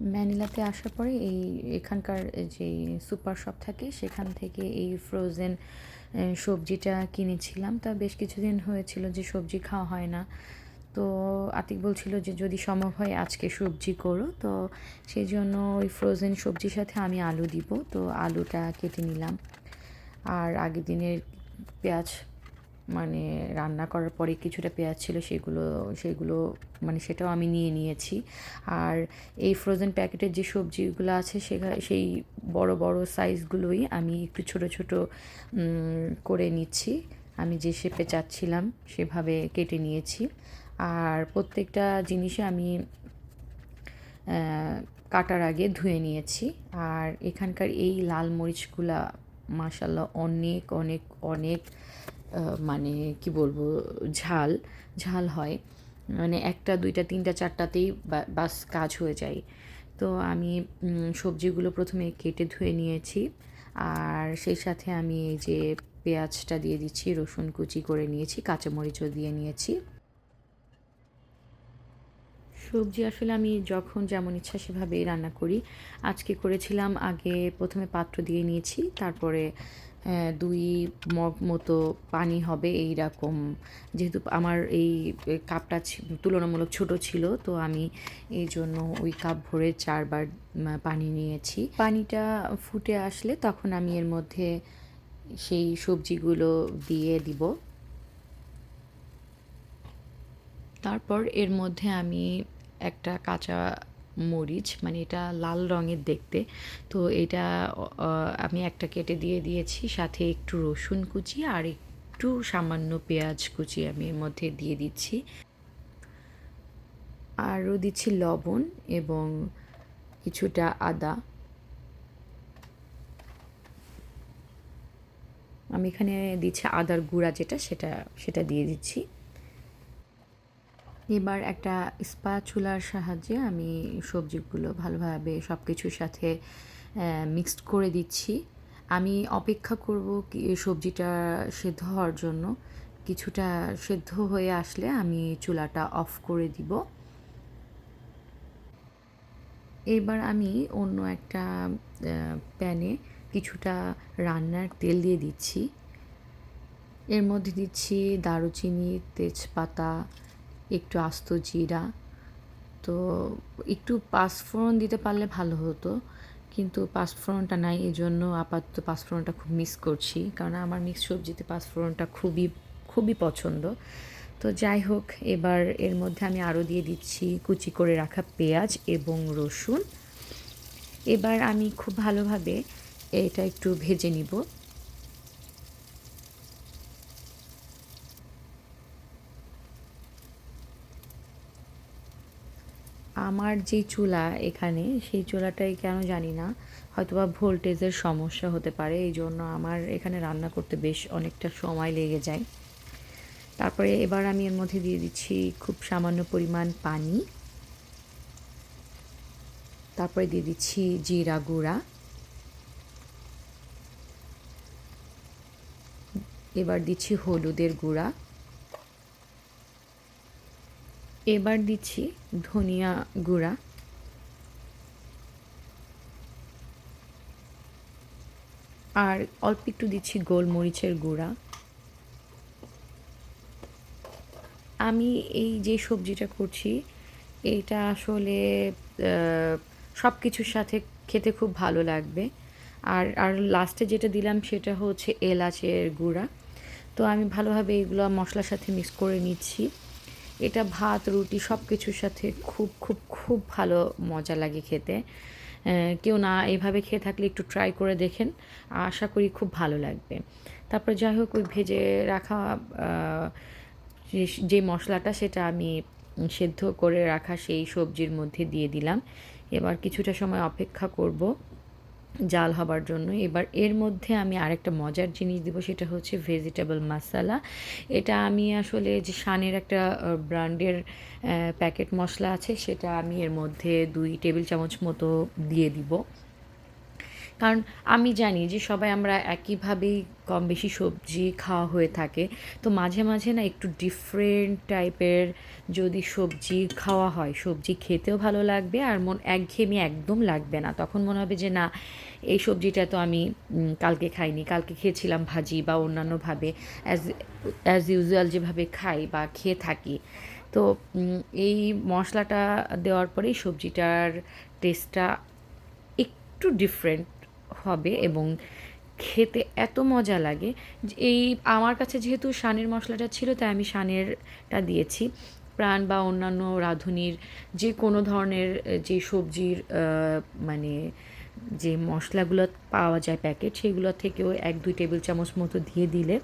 ম্যানিলাতে আসার পরে এই এখানকার যে সুপার শপ থাকে, সেখান থেকে এই ফ্রোজেন সবজিটা কিনেছিলাম। তা বেশ কিছুদিন হয়েছিল যে সবজি খাওয়া হয় না। তো আতিক বলছিল যে যদি সম্ভব হয় আজকে সবজি করো। তো সেই জন্য ওই ফ্রোজেন সবজির সাথে আমি আলু দিব। তো আলুটা কেটে নিলাম। আর আগের দিনের পেঁয়াজ মানে রান্না করার পরে কিছুটা পেঁয়াজ ছিল, সেগুলো সেগুলো মানে সেটাও আমি নিয়ে নিয়েছি। আর এই ফ্রোজেন প্যাকেটের যে সবজিগুলো আছে সেখানে সেই বড় বড় সাইজগুলোই আমি একটু ছোট ছোট করে নিচ্ছি। আমি যে শেপে চাচ্ছিলাম, সেভাবে কেটে নিয়েছি। আর প্রত্যেকটা জিনিসে আমি কাটার আগে ধুয়ে নিয়েছি। আর এখানকার এই লাল মরিচগুলা মাসাল্লাহ অনেক অনেক অনেক মানে কি বলব, ঝাল ঝাল হয়। মানে একটা, দুইটা, তিনটা, চারটাতেই বাস কাজ হয়ে যায়। তো আমি সবজিগুলো প্রথমে কেটে ধুয়ে নিয়েছি। আর সেই সাথে আমি এই যে পেঁয়াজটা দিয়ে দিচ্ছি, রসুন কুচি করে নিয়েছি, কাঁচামরিচও দিয়ে নিয়েছি। সবজি আসলে আমি যখন যেমন ইচ্ছা সেভাবেই রান্না করি, আজকে করেছিলাম, আগে প্রথমে পাত্র দিয়ে নিয়েছি, তারপরে দুই মগ মতো পানি হবে এই রকম যেহেতু আমার এই কাপটা তুলনামূলক ছোট ছিল, তো আমি এই জন্য ওই কাপ ভরে চারবার পানি নিয়েছি। পানিটা ফুটে আসলে তখন আমি এর মধ্যে সেই সবজিগুলো দিয়ে দিব। তারপর এর মধ্যে আমি একটা কাঁচা মরিচ মানে এটা লাল রঙের দেখতে। তো এটা আমি একটা কেটে দিয়ে দিয়েছি, সাথে একটু রসুন কুচি আর একটু সামান্য পেঁয়াজ কুচি আমি এর মধ্যে দিয়ে দিচ্ছি। আরও দিচ্ছি লবণ এবং কিছুটা আদা। আমি এখানে দিচ্ছি আদার গুঁড়া যেটা, সেটা সেটা দিয়ে দিচ্ছি। এবার একটা স্পা চুলার সাহায্যে আমি সবজিগুলো ভালোভাবে সব কিছুর সাথে মিক্সড করে দিচ্ছি। আমি অপেক্ষা করব সবজিটা সেদ্ধ হওয়ার জন্য। কিছুটা সেদ্ধ হয়ে আসলে আমি চুলাটা অফ করে দিব। এবার আমি অন্য একটা প্যানে কিছুটা রান্নার তেল দিয়ে দিচ্ছি। এর মধ্যে দিচ্ছি দারুচিনি, তেজপাতা একটু আস্ত জিরা, তো একটু পাঁচফোড়ন দিতে পারলে ভালো হতো, কিন্তু পাঁচফোড়নটা নাই এই জন্য আপাতত পাঁচফোড়নটা খুব মিস করছি, কারণ আমার মিক্স সবজিতে পাঁচফোড়নটা খুবই খুবই পছন্দ। তো যাই হোক, এবার এর মধ্যে আমি আরও দিয়ে দিচ্ছি কুচি করে রাখা পেঁয়াজ এবং রসুন। এবার আমি খুব ভালোভাবে এটা একটু ভেজে নিব। আমার যে চুলা এখানে, সেই চুলাটাই কেন জানি না। হয়তোবা ভোল্টেজের সমস্যা হতে পারে, এই জন্য আমার এখানে রান্না করতে বেশ অনেকটা সময় লেগে যায়। তারপরে এবার আমি এর মধ্যে দিয়ে দিচ্ছি খুব সামান্য পরিমাণ পানি। তারপরে দিয়ে দিচ্ছি জিরা গুঁড়া। এবার দিচ্ছি হলুদের গুঁড়া। এবার দিচ্ছি ধনিয়া গুঁড়া। আর অল্প একটু দিচ্ছি গোলমরিচের গুঁড়া। আমি এই যে সবজিটা করছি, এটা আসলে সব কিছুর সাথে খেতে খুব ভালো লাগবে। আর আর লাস্টে যেটা দিলাম সেটা হচ্ছে এলাচের গুঁড়া। তো আমি ভালোভাবে এগুলো মশলার সাথে মিক্স করে নিচ্ছি। এটা ভাত, রুটি সব কিছুর সাথে খুব খুব খুব ভালো মজা লাগে খেতে। কেউ না এভাবে খেয়ে থাকলে একটু ট্রাই করে দেখেন, আশা করি খুব ভালো লাগবে। তারপর যাই হোক, ওই ভেজে রাখা যে মশলাটা সেটা আমি সেদ্ধ করে রাখা সেই সবজির মধ্যে দিয়ে দিলাম। এবার কিছুটা সময় অপেক্ষা করব। জাল হবার জন্য। এবার এর মধ্যে আমি আরেকটা মজার জিনিস দিব, সেটা হচ্ছে ভেজিটেবল মশলা এটা আমি আসলে যে শানের একটা ব্র্যান্ডের প্যাকেট মশলা আছে, সেটা আমি এর মধ্যে দুই টেবিল চামচ মতো দিয়ে দিব। কারণ আমি জানি যে সবাই আমরা একইভাবেই কম বেশি সবজি খাওয়া হয়ে থাকে। তো মাঝে মাঝে না একটু ডিফারেন্ট টাইপের যদি সবজি খাওয়া হয়, সবজি খেতেও ভালো লাগবে আর মন একঘেয়েমি একদম লাগবে না। তখন মনে হবে যে না, এই সবজিটা তো আমি কালকে খাইনি। কালকে খেয়েছিলাম ভাজি বা অন্যান্যভাবে অ্যাজ অ্যাজ ইউজুয়াল যেভাবে খাই বা খেয়ে থাকি। তো এই মশলাটা দেওয়ার পরেই সবজিটার টেস্টটা একটু ডিফারেন্ট হবে এবং খেতে এত মজা লাগে এই আমার কাছে যেহেতু শানের মশলাটা ছিল, তাই আমি শানেরটা দিয়েছি। প্রাণ বা অন্যান্য রাঁধুনির যে কোনো ধরনের যে সবজির মানে যে মশলাগুলো পাওয়া যায় প্যাকেট, সেগুলো থেকেও এক দুই টেবিল চামচ মতো দিয়ে দিলে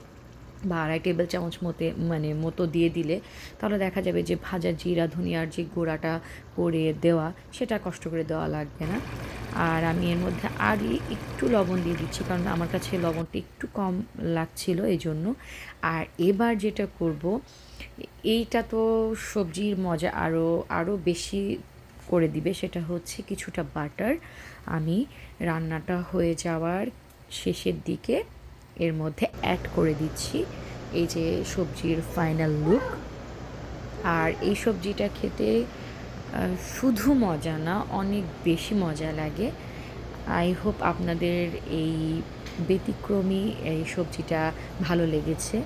বা আড়াই টেবিল চামচ মতে মানে মতো দিয়ে দিলে তাহলে দেখা যাবে যে ভাজা জিরা, ধনিয়ার যে গোড়াটা করে দেওয়া, সেটা কষ্ট করে দেওয়া লাগবে না। আর আমি এর মধ্যে আরই একটু লবণ দিয়ে দিচ্ছি, কারণ আমার কাছে লবণটা একটু কম লাগছিল এই জন্য আর এবার যেটা করব, এইটা তো সবজির মজা আরও আরও বেশি করে দিবে, সেটা হচ্ছে কিছুটা বাটার। আমি রান্নাটা হয়ে যাওয়ার শেষের দিকে এর মধ্যে অ্যাড করে দিচ্ছি। এই যে সবজির ফাইনাল লুক আর এই সবজিটা খেতে শুধু মজা না, অনেক বেশি মজা লাগে। আই হোপ আপনাদের এই ব্যতিক্রমী এই সবজিটা ভালো লেগেছে।